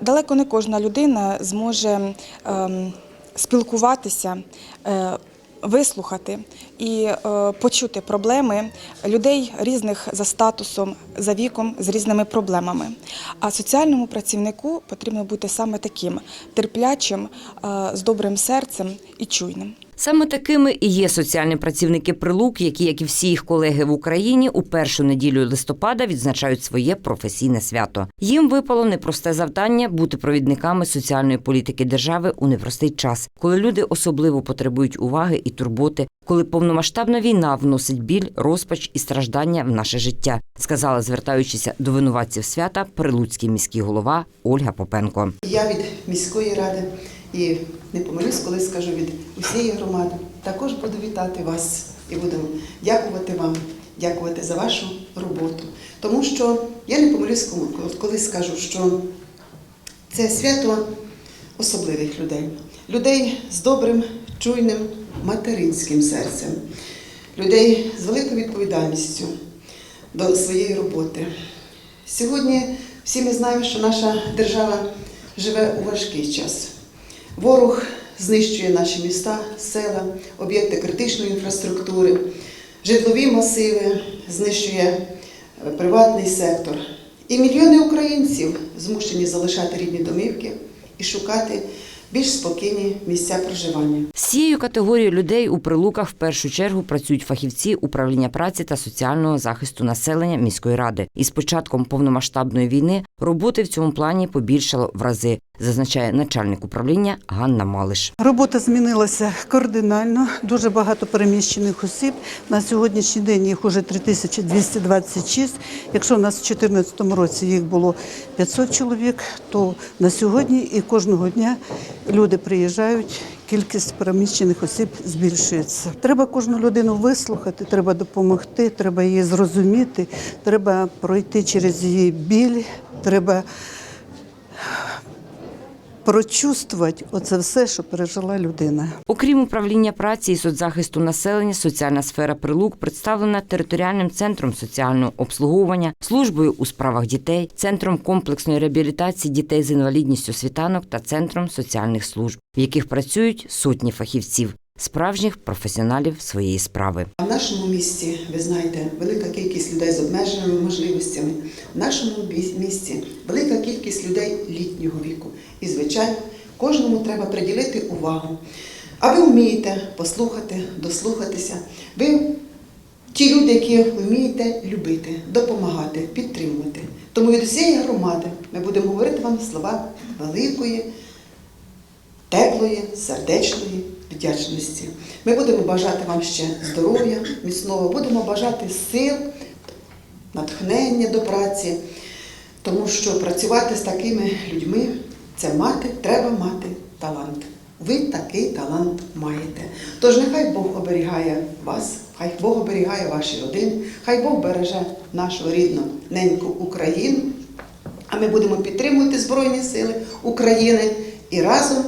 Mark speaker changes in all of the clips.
Speaker 1: Далеко не кожна людина зможе ем, спілкуватися, е, вислухати і е, почути проблеми людей різних за статусом, за віком, з різними проблемами. А соціальному працівнику потрібно бути саме таким терплячим, е, з добрим серцем і чуйним.
Speaker 2: Саме такими і є соціальні працівники прилук, які, як і всі їх колеги в Україні, у першу неділю листопада відзначають своє професійне свято. Їм випало непросте завдання бути провідниками соціальної політики держави у непростий час, коли люди особливо потребують уваги і турботи, коли повномасштабна війна вносить біль, розпач і страждання в наше життя, сказала, звертаючися до винуватців свята, прилуцький міський голова Ольга Попенко.
Speaker 3: Я від міської ради і не помилюсь, коли скажу від усієї громади. Також буду вітати вас і будемо дякувати вам, дякувати за вашу роботу. Тому що я не помилюсь, коли скажу, що це свято особливих людей, людей з добрим, чуйним материнським серцем, людей з великою відповідальністю до своєї роботи. Сьогодні всі ми знаємо, що наша держава живе у важкий час. Ворог знищує наші міста, села, об'єкти критичної інфраструктури, житлові масиви, знищує е, приватний сектор. І мільйони українців змушені залишати рідні домівки і шукати більш спокійні місця проживання.
Speaker 2: З цією категорією людей у прилуках в першу чергу працюють фахівці управління праці та соціального захисту населення міської ради. І з початком повномасштабної війни роботи в цьому плані побільшало в рази, зазначає начальник управління Ганна Малиш.
Speaker 4: Робота змінилася кардинально. Дуже багато переміщених осіб. На сьогоднішній день їх уже 3226. Якщо у нас в 2014 році їх було 500 чоловік, то на сьогодні і кожного дня люди приїжджають. Кількість переміщених осіб збільшується. Треба кожну людину вислухати, треба допомогти, треба її зрозуміти, треба пройти через її біль, треба прочувствувати оце все, що пережила людина.
Speaker 2: Окрім управління праці і соцзахисту населення, соціальна сфера прилук представлена територіальним центром соціального обслуговування, службою у справах дітей, центром комплексної реабілітації дітей з інвалідністю світанок та центром соціальних служб, в яких працюють сотні фахівців, справжніх професіоналів своєї справи.
Speaker 3: В нашому місті, ви знаєте, велика кількість людей з обмеженими можливостями. В нашому місті велика кількість людей літнього віку. І, звичайно, кожному треба приділити увагу. А ви вмієте послухати, дослухатися. Ви ті люди, які вмієте любити, допомагати, підтримувати. Тому від усієї громади ми будемо говорити вам слова великої теплої, сердечної вдячності. Ми будемо бажати вам ще здоров'я, міцного, будемо бажати сил, натхнення до праці, тому що працювати з такими людьми це мати, треба мати талант. Ви такий талант маєте. Тож нехай Бог оберігає вас, хай Бог оберігає ваші родини, хай Бог береже нашу рідну неньку Україну. А ми будемо підтримувати Збройні Сили України і разом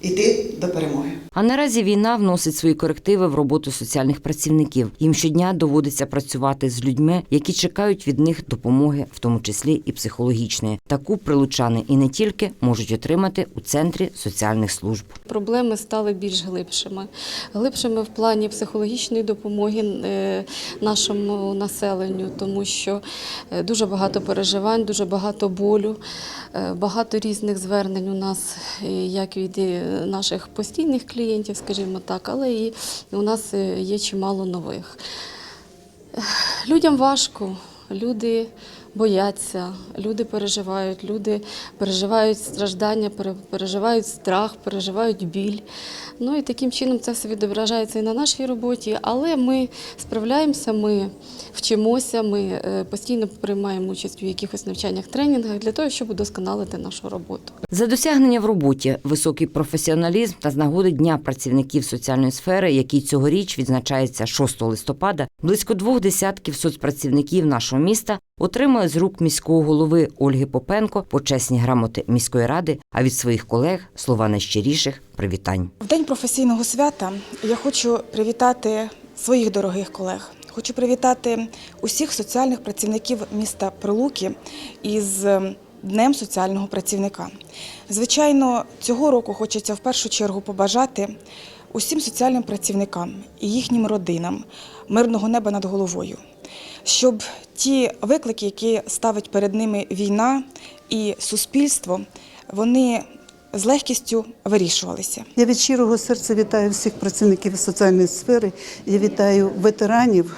Speaker 3: іти до перемоги.
Speaker 2: А наразі війна вносить свої корективи в роботу соціальних працівників. Їм щодня доводиться працювати з людьми, які чекають від них допомоги, в тому числі і психологічної. Таку прилучани і не тільки можуть отримати у центрі соціальних служб.
Speaker 5: Проблеми стали більш глибшими. Глибшими в плані психологічної допомоги е, нашому населенню, тому що е, дуже багато переживань, дуже багато болю, е, багато різних звернень у нас, як від наших постійних клієнтів, скажімо так, але і у нас е, є чимало нових. Людям важко, люди бояться, люди переживають, люди переживають страждання, пере- переживають страх, переживають біль. Ну і таким чином це все відображається і на нашій роботі, але ми справляємося, ми вчимося, ми е, постійно приймаємо участь у якихось навчаннях, тренінгах для того, щоб удосконалити нашу роботу.
Speaker 2: За досягнення в роботі, високий професіоналізм та з нагоди Дня працівників соціальної сфери, який цьогоріч відзначається 6 листопада, близько двох десятків соцпрацівників нашого міста отримали з рук міського голови Ольги Попенко почесні грамоти міської ради, а від своїх колег слова найщиріших привітань.
Speaker 1: В день професійного свята я хочу привітати своїх дорогих колег. Хочу привітати усіх соціальних працівників міста Прилуки із Днем соціального працівника. Звичайно, цього року хочеться в першу чергу побажати усім соціальним працівникам і їхнім родинам мирного неба над головою, щоб ті виклики, які ставить перед ними війна і суспільство, вони з легкістю вирішувалися.
Speaker 4: Я від щирого серця вітаю всіх працівників соціальної сфери. Я вітаю ветеранів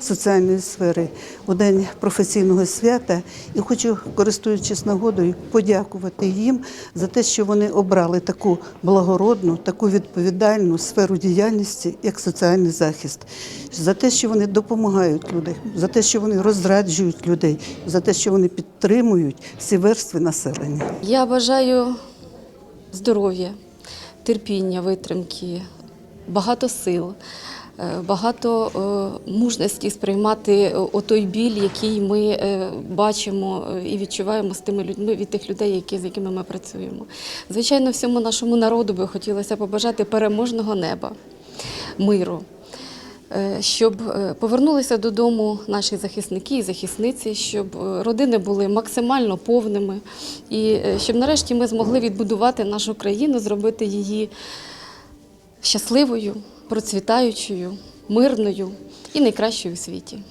Speaker 4: соціальної сфери у день професійного свята і хочу, користуючись нагодою, подякувати їм за те, що вони обрали таку благородну, таку відповідальну сферу діяльності, як соціальний захист, за те, що вони допомагають людям, за те, що вони розраджують людей, за те, що вони підтримують всі верстви населення.
Speaker 5: Я бажаю здоров'я, терпіння, витримки, багато сил, е, багато е, мужності сприймати отой біль, який ми е, бачимо е, і відчуваємо з тими людьми від тих людей, які, з якими ми працюємо. Звичайно, всьому нашому народу би хотілося побажати переможного неба, миру. Е, Щоб е, повернулися додому наші захисники і захисниці, щоб е, родини були максимально повними, і е, щоб нарешті ми змогли відбудувати нашу країну, зробити її щасливою, процвітаючою, мирною і найкращою у світі.